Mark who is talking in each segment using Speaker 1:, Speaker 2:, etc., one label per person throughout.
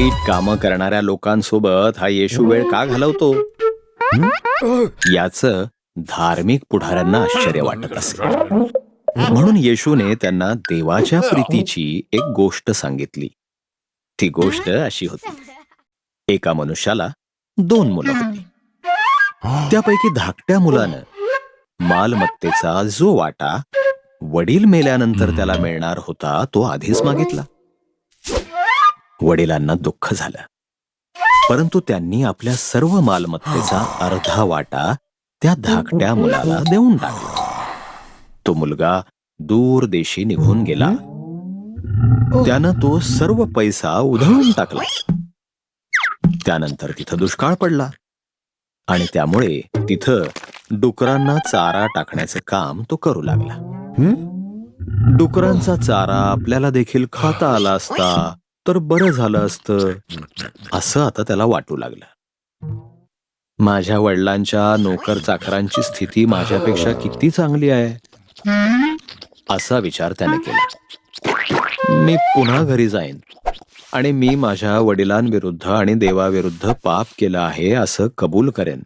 Speaker 1: वाईट काम करणाऱ्या लोकांसोबत हा येशू वेळ का घालवतो? याच धार्मिक पुढाऱ्यांना आश्चर्य वाटत असे. म्हणून येशूने त्यांना देवाच्या प्रीतीची एक गोष्ट सांगितली. ती गोष्ट अशी होती. एका मनुष्याला दोन मुलं होती. त्यापैकी धाकट्या मुलानं मालमत्तेचा जो वाटा वडील मेल्यानंतर त्याला मिळणार होता तो आधीच मागितला. वडिलांना दुःख झालं. परंतु त्यांनी आपल्या सर्व मालमत्तेचा अर्धा वाटा त्या धाकट्या मुलाला देऊन टाकला. तो मुलगा दूर देशी निघून गेला. त्यानं तो सर्व पैसा उधळून टाकला. त्यानंतर तिथं दुष्काळ पडला. आणि त्यामुळे तिथं डुकरांना चारा टाकण्याचं काम तो करू लागला. डुकरांचा चारा आपल्याला देखील खाता आला असता तर बरं झालं असतं. असं आता त्याला वाटू लागलं. माझ्या वडिलांच्या नोकर चाकरांची स्थिती माझ्यापेक्षा किती चांगली आहे? असा विचार त्याने केला. मी पुन्हा घरी जाईन. आणि मी माझ्या वडिलांविरुद्ध आणि देवाविरुद्ध पाप केलं आहे असं कबूल करेन.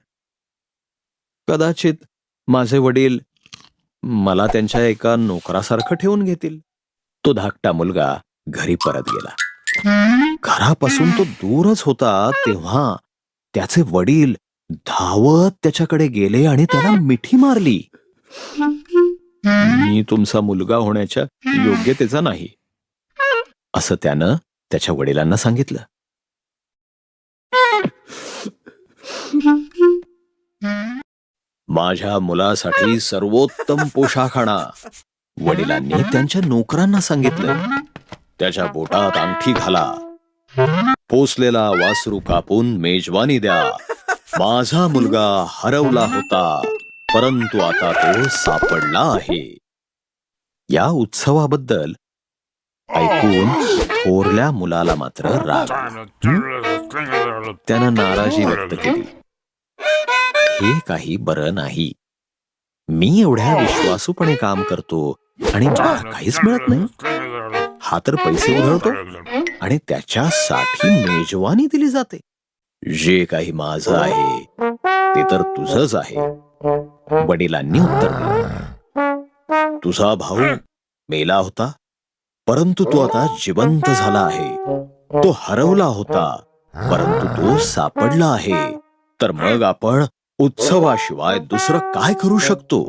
Speaker 1: कदाचित माझे वडील मला त्यांच्या एका नोकरासारखं ठेवून घेतील. तो धाकटा मुलगा घरी परत गेला. घरापासून तो दूरच होता तेव्हा त्याचे वडील धावत त्याच्याकडे गेले आणि त्याला मिठी मारली. मी तुमचा मुलगा होण्याच्या योग्यतेचा नाही असं त्यानं त्याच्या वडिलांना सांगितलं. माझ्या मुलासाठी सर्वोत्तम पोशाख आणा वडिलांनी त्यांच्या नोकरांना सांगितलं. त्याच्या बोटात अंगठी घाला. पोसलेला वासरू कापून मेजवानी द्या. माझा मुलगा हरवला होता परंतु आता तो सापडला आहे. या उत्सवाबद्दल ऐकून थोरल्या मुलाला मात्र राग. त्यानं नाराजी व्यक्त केली. हे काही बरं नाही. मी एवढ्या विश्वासूपणे काम करतो आणि मला काहीच मिळत नाही. हा तर पैसे उधळतो आणि त्याच्यासाठी मेजवानी दिली जाते. जे काही माझं आहे ते तर तुझंच आहे. वडिलांनी उत्तर दिलं. तुझा भाऊ मेला होता परंतु तो आता जिवंत झाला आहे. तो हरवला होता परंतु तो सापडला आहे. तर मग आपण उत्सवाशिवाय दुसरं काय करू शकतो?